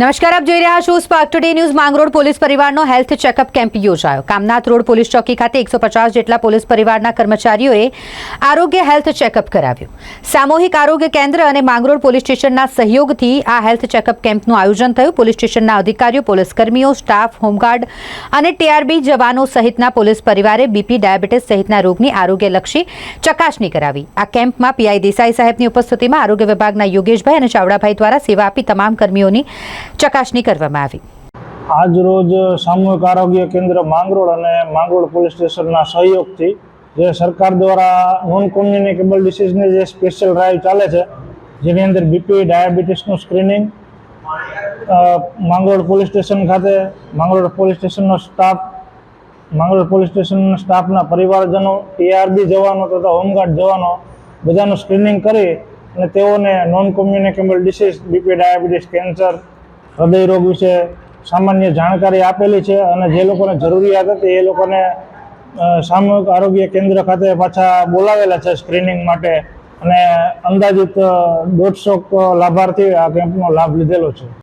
નમસ્કાર, આપ જોઈ રહ્યા છો spark today news Mangrol police પરિવારનો હેલ્થ ચેકઅપ કેમ્પ યોજાયો. કામનાથ રોડ પોલીસ ચોકી ખાતે એકસો પચાસ જેટલા પોલીસ પરિવારના કર્મચારીઓએ આરોગ્ય હેલ્થ ચેકઅપ કરાવ્યું. સામૂહિક આરોગ્ય કેન્દ્ર અને માંગરોળ પોલીસ સ્ટેશનના સહયોગથી આ હેલ્થ ચેકઅપ કેમ્પનું આયોજન થયું. પોલીસ સ્ટેશનના અધિકારીઓ પોલીસ કર્મીઓ સ્ટાફ, હોમગાર્ડ અને ટીઆરબી જવાનો સહિતના પોલીસ પરિવારે બીપી, ડાયાબિટીસ સહિતના રોગની આરોગ્યલક્ષી ચકાસણી કરાવી. આ કેમ્પમાં પીઆઈ દેસાઈ સાહેબની ઉપસ્થિતિમાં આરોગ્ય વિભાગના યોગેશભાઈ અને ચાવડાભાઈ દ્વારા સેવા આપી તમામ કર્મીઓની ચકાસણી કરવામાં આવી. આજ રોજ સામૂહિક આરોગ્ય કેન્દ્ર માંગરોળ અને માંગરોળ પોલીસ સ્ટેશનના સહયોગથી જે સરકાર દ્વારા નોન કોમ્યુનિકેબલ ડિસીઝની જે સ્પેશિયલ ડ્રાઈવ ચાલે છે, જેની અંદર બીપી, ડાયાબિટીસનું સ્ક્રીનિંગ માંગરોળ પોલીસ સ્ટેશન ખાતે, માંગરોળ પોલીસ સ્ટેશનનો સ્ટાફ, માંગરોળ પોલીસ સ્ટેશનના સ્ટાફના પરિવારજનો ટીઆરબી જવાનો તથા હોમગાર્ડ જવાનો બધાનું સ્ક્રીનિંગ કરી અને તેઓને non communicable disease, B P, diabetes, cancer હૃદય રોગ વિશે સામાન્ય જાણકારી આપેલી છે અને જે લોકોને જરૂરિયાત હતી એ લોકોને સામૂહિક આરોગ્ય કેન્દ્ર ખાતે પાછા બોલાવેલા છે સ્ક્રીનિંગ માટે અને અંદાજિત દોઢસો લાભાર્થી આ કેમ્પનો લાભ લીધેલો છે.